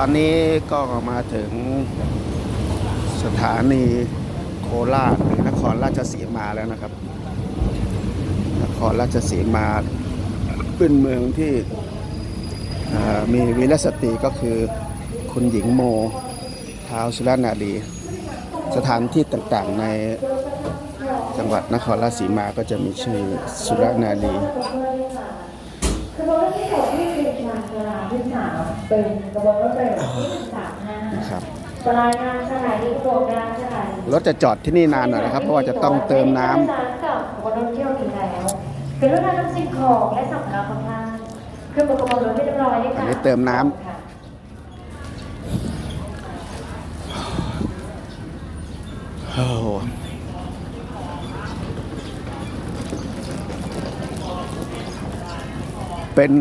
ตอนนี้ก็มาถึงสถานีโคราชหรือนครราชสีมาแล้วนะครับ นครราชสีมาเป็นเมืองที่มีวีรสตรีก็คือคุณหญิงโมท้าวสุรนารีสถานที่ต่างๆในจังหวัดนครราชสีมาก็จะมีชื่อสุรนารี บวนการที่สองที่เป็นชานชาลาที่สามเป็นกระบวนรถไฟที่สามห้านะครับปลายทางสถานีอุบลราชธานีรถจะจอดที่นี่นานหน่อยนะครับ เพราะว่าจะต้องเติมน้ำเป็นสารกับขบวนรถเที่ยวนี้แล้วเป็นรถนำสิ่งของและสัมภาระของท่านขึ้นบนกระบวนรถที่เรียบร้อยด้วยอักันนี้เติมน้ำค่ะโอ้โห เป็น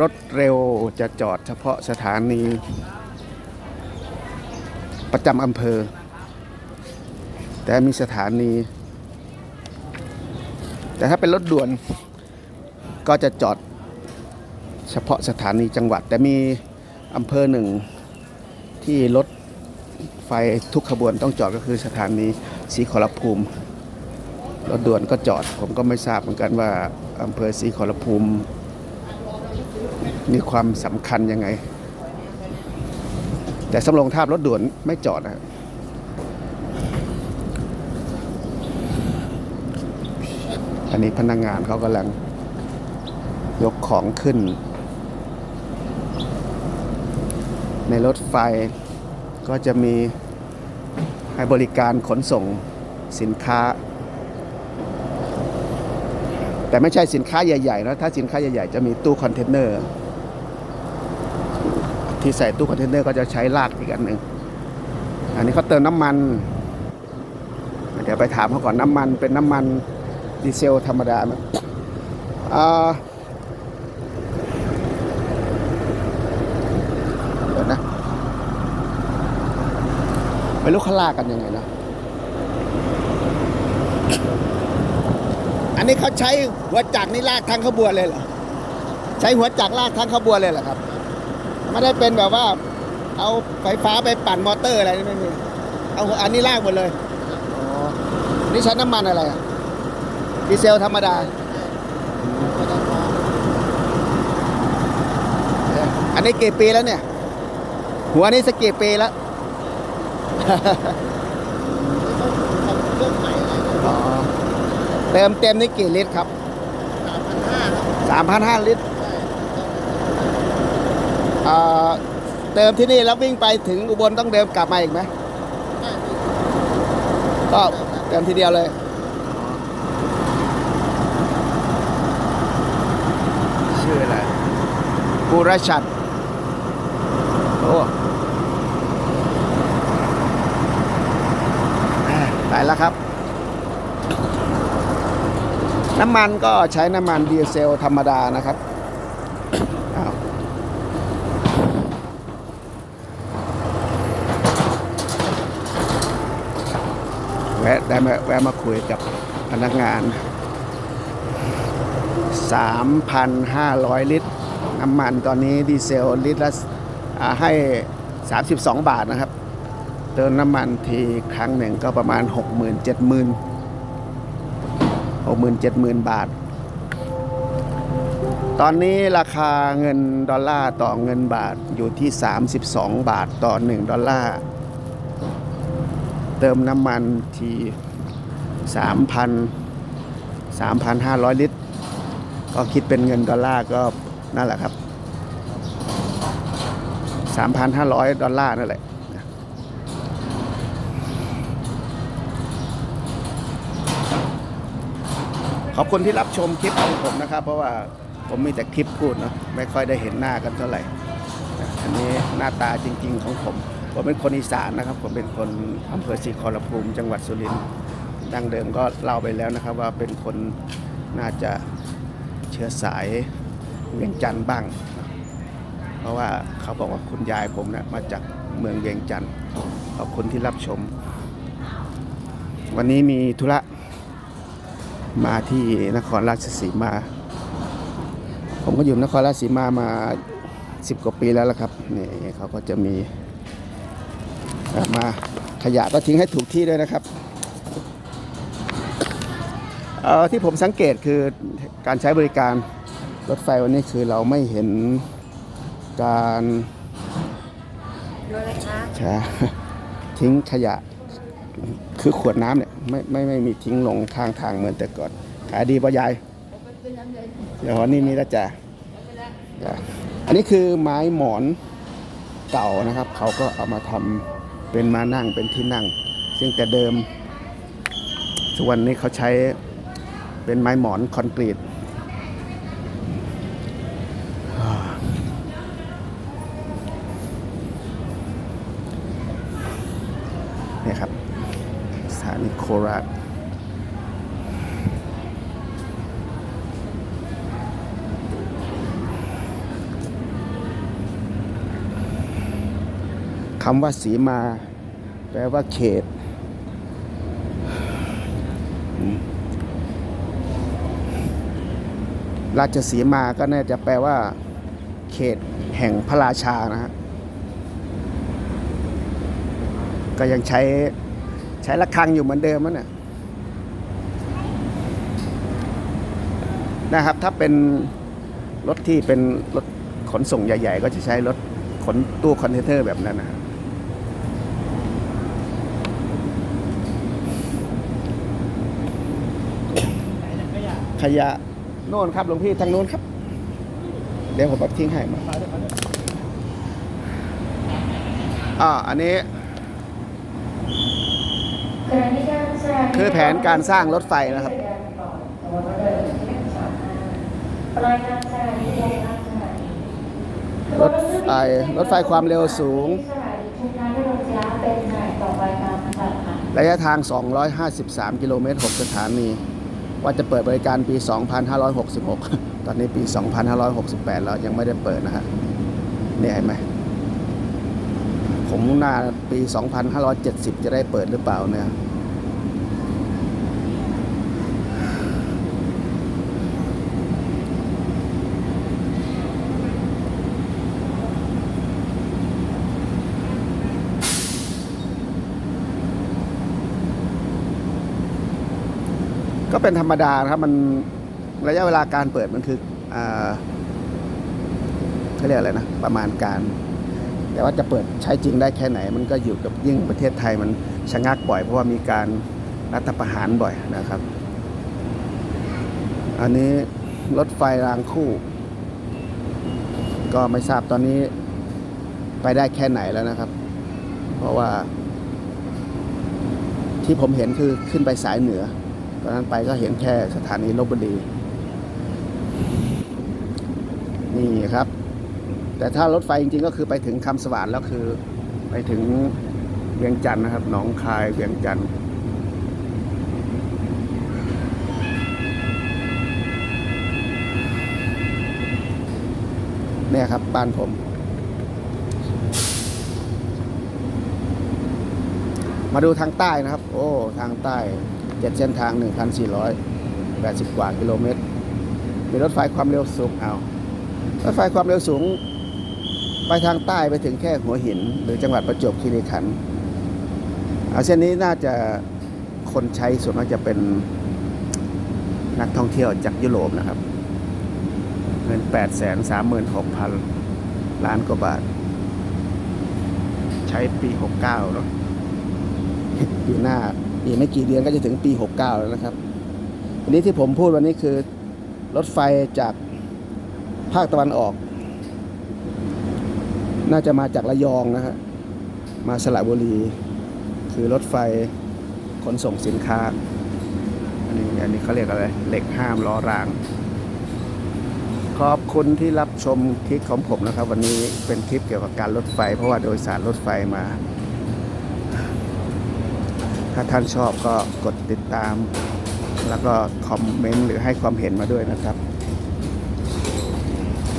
รถเร็วจะจอดเฉพาะสถานี ประจำอำเภอ แต่มีสถานี แต่ถ้าเป็นรถด่วนก็จะจอดเฉพาะสถานีจังหวัด แต่มีอำเภอหนึ่งที่รถไฟทุกขบวนต้องจอดก็คือสถานีศรีขอรภูมิรถด่วนก็จอดผมก็ไม่ทราบเหมือนกันว่าอำเภอศรีขอรภูมิ มีความสำคัญยังไง แต่สำโรงทาบรถด่วนไม่จอดนะครับอันนี้พนักงงานเขากำลังยกของขึ้น ในรถไฟก็จะมีให้บริการขนส่งสินค้า แต่ไม่ใช่สินค้าใหญ่ๆนะถ้าสินค้าใหญ่ๆ จะมีตู้คอนเทนเนอร์ ที่ใส่ตู้คอนเทนเนอร์ก็จะใช้ลากอีกอันหนึ่งอันนี้เขาเติมน้ำมัน เดี๋ยวไปถามเขาก่อนน้ำมันเป็นน้ำมันดีเซลธรรมดาไหมอ่าเดี๋ยวนะไม่รู้เขาลากกันยังไงนะอันนี้เขาใช้หัวจักรนี่ลากทั้งขบวนเลยเหรอใช้หัวจักรลากทั้งขบวนเลยเหรอครับ ไม่ได้เป็นแบบว่า เอาไฟฟ้าไปปั่นมอเตอร์อะไรนี่ไม่มีเอาอันนี้ลากหมดเลยอ๋อนี่ใช้น้ำมันอะไรอะดีเซลธรรมดาอันนี้กี่ปีแล้วเนี่ย หัวนี้สักกี่ปีแล้วอ๋อเติมเต็มนี่กี่ลิตรครับสามพันห้าลิตร เอ่อเติมที่นี่แล้ววิ่งไปถึงอุบลต้องเดินกลับมาอีกไหมก็เติมทีเดียวเลยชื่ออะไรบูรชัดโอ้ไปแล้วครับ น้ำมันก็ใช้น้ำมันดีเซลธรรมดานะครับอ้าวแวะได้มาแวะมาคุยกับพนักงาน 3,500 ลิตร น้ำมันตอนนี้ดีเซลลิตรละให้ 32 บาทนะครับ เติมน้ำมันทีครั้งหนึ่งก็ประมาณ 60,000 70,000 60,000 70,000 บาท ตอนนี้ราคาเงินดอลลาร์ต่อเงินบาทอยู่ที่ 32 บาทต่อ 1 ดอลลาร์ เติมน้ำมันที3,000 3,500 ลิตร ก็คิดเป็นเงินดอลลาร์ก็นั่นแหละครับ 3,500 ดอลลาร์นั่นแหละขอบคุณที่รับชมคลิปของผมนะครับ เพราะว่าผมมีแต่คลิปพูดเนาะไม่ค่อยได้เห็นหน้ากันเท่าไหร่ อันนี้หน้าตาจริง ๆ ของผม ผมเป็นคนอีสานนะครับ ผมเป็นคนอำเภอศรีขอรภูมิจังหวัดสุรินทร์ดังเดิมก็เล่าไปแล้วนะครับ ว่าเป็นคนน่าจะเชื้อสายเวียงจันทร์บ้าง เพราะว่าเขาบอกว่าคุณยายผมนะมาจากเมืองเวียงจันทร์ขอบคุณที่รับชม วันนี้มีธุระมาที่นครราชสีมา ผมก็อยู่นครราชสีมามา10กว่าปีแล้วละครับนี่เขาก็จะมี มาขยะก็ทิ้งให้ถูกที่ด้วยนะครับเอ่อที่ผมสังเกตคือการใช้บริการรถไฟวันนี้คือเราไม่เห็นการโดยนะคะใช่ทิ้งขยะคือขวดน้ำเนี่ยไม่ไม่ไม่มีทิ้งลงข้างทางเหมือนแต่ก่อนขายดีป่ะยายเดี๋ยวนี่มีแล้วจ้ะจ้ะอันนี้คือไม้หมอนเก่านะครับ เขาก็เอามาทำ เป็นมานั่งเป็นที่นั่ง ซึ่งแต่เดิมส่วนนี้เขาใช้เป็นไม้หมอนคอนกรีตนี่ครับสถานีโคราช คำว่าสีมา แปลว่าเขต ราชสีมาก็น่าจะแปลว่า เขตแห่งพระราชานะฮะก็ยังใช้ใช้ระฆังอยู่เหมือนเดิมนั่นน่ะนะครับ ถ้าเป็นรถที่เป็นรถขนส่งใหญ่ ๆ ก็จะใช้รถขนตู้คอนเทนเนอร์แบบนั้นนะ ขยะโน่นครับหลวงพี่ทางโน้นครับ เดี๋ยวผมไปทิ้งให้มาอ่าอันนี้ คือแผนการสร้างรถไฟนะครับรถไฟรถไฟความเร็วสูง ระยะทาง 253 กิโลเมตร 6 สถานี ว่าจะเปิดบริการปี 2566 ตอนนี้ปี 2568 แล้วยังไม่ได้เปิดนะฮะเนี่ยเห็นไหมผมน่าปี 2570 จะได้เปิดหรือเปล่าเนี่ย เป็นธรรมดานะครับมันระยะเวลาการเปิดมันคืออ่าเขาเรียกอะไรนะประมาณการ แต่ว่าจะเปิดใช้จริงได้แค่ไหน มันก็อยู่กับยิ่งประเทศไทยมันชะงักบ่อย เพราะว่ามีการรัฐประหารบ่อยนะครับ อันนี้รถไฟรางคู่ ก็ไม่ทราบตอนนี้ไปได้แค่ไหนแล้วนะครับ เพราะว่า ที่ผมเห็นคือขึ้นไปสายเหนือ ตอนนั้นไปก็เห็นแค่สถานีลบบุรีนี่ครับ แต่ถ้ารถไฟจริงๆก็คือไปถึงคำสว่านแล้วคือไปถึงเวียงจันทร์นะครับ หนองคายเวียงจันทร์เนี่ยครับบ้านผม มาดูทางใต้นะครับ โอ้ ทางใต้ เจ็ดเส้นทาง 1,480 กว่ากิโลเมตร มีรถไฟความเร็วสูงเอา รถไฟความเร็วสูง ไปทางใต้ไปถึงแค่หัวหิน หรือจังหวัดประจวบคีรีขันธ์เอาเส้นนี้น่าจะคนใช้ส่วนมากจะเป็นนักท่องเที่ยวจากยุโรปนะครับ เงิน 8 3 6 0 0 0 ล้านกว่าบาท ใช้ปี 69เนาะปีหน้า อีกไม่กี่เดือนก็จะถึงปี 69 แล้วนะครับอันนี้ที่ผมพูดวันนี้คือรถไฟจากภาคตะวันออก น่าจะมาจากระยองนะฮะมาสระบุรี คือรถไฟขนส่งสินค้า อันนี้อันนี้เขาเรียกอะไร เหล็กห้ามล้อราง ขอบคุณที่รับชมคลิปของผมนะครับ วันนี้เป็นคลิปเกี่ยวกับการรถไฟ เพราะว่าโดยสารรถไฟมา ถ้าท่านชอบก็กดติดตาม แล้วก็คอมเมนต์หรือให้ความเห็นมาด้วยนะครับ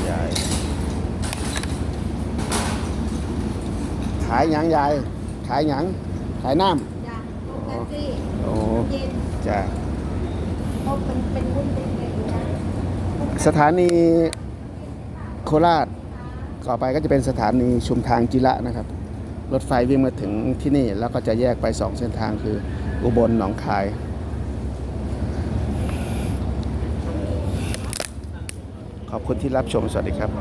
ยายขายหยังยายขายหยังขายน้จ้ะพวกแท็กซี่ำโอ้เย็นจ้ะพวกเป็นเป็นวุ้นเป็นเด็กนะสถานีโคราชต่อไปก็จะเป็นสถานีชุมทางจิระนะครับ รถไฟวิ่งมาถึงที่นี่แล้วก็จะแยกไปสองเส้นทางคืออุบลหนองคาย ขอบคุณที่รับชมสวัสดีครับ